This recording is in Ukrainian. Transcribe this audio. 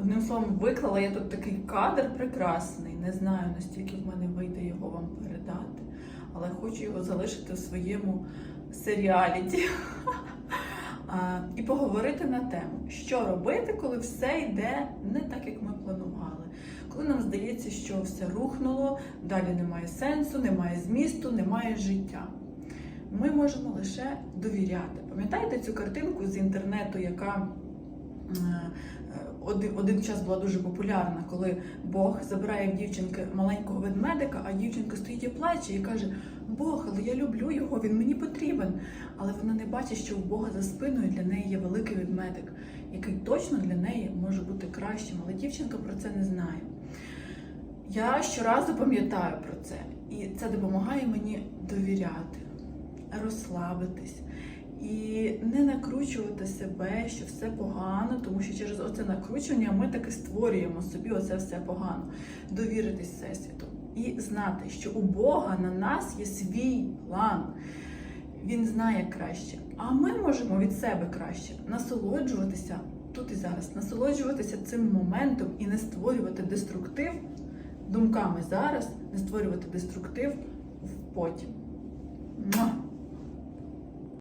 Одним словом, виклала я тут такий кадр прекрасний. Не знаю, настільки в мене вийде його вам передати, але хочу його залишити в своєму серіаліті. І поговорити на тему, що робити, коли все йде не так, як ми планували. Коли нам здається, що все рухнуло, далі немає сенсу, немає змісту, немає життя. Ми можемо лише довіряти. Пам'ятаєте цю картинку з інтернету, яка один, один час була дуже популярна, коли Бог забирає в дівчинки маленького ведмедика, а дівчинка стоїть і плаче і каже: Бог, але я люблю його, він мені потрібен. Але вона не бачить, що у Бога за спиною для неї є великий ведмедик, який точно для неї може бути кращим, але дівчинка про це не знає. Я щоразу пам'ятаю про це, і це допомагає мені довіряти, розслабитись і не накручувати себе, що все погано, тому що через оце накручування ми таки створюємо собі оце все погано. Довіритись Всесвіту і знати, що у Бога на нас є свій план. Він знає краще, а ми можемо від себе краще насолоджуватися тут і зараз, насолоджуватися цим моментом і не створювати деструктив думками зараз, не створювати деструктив в потім.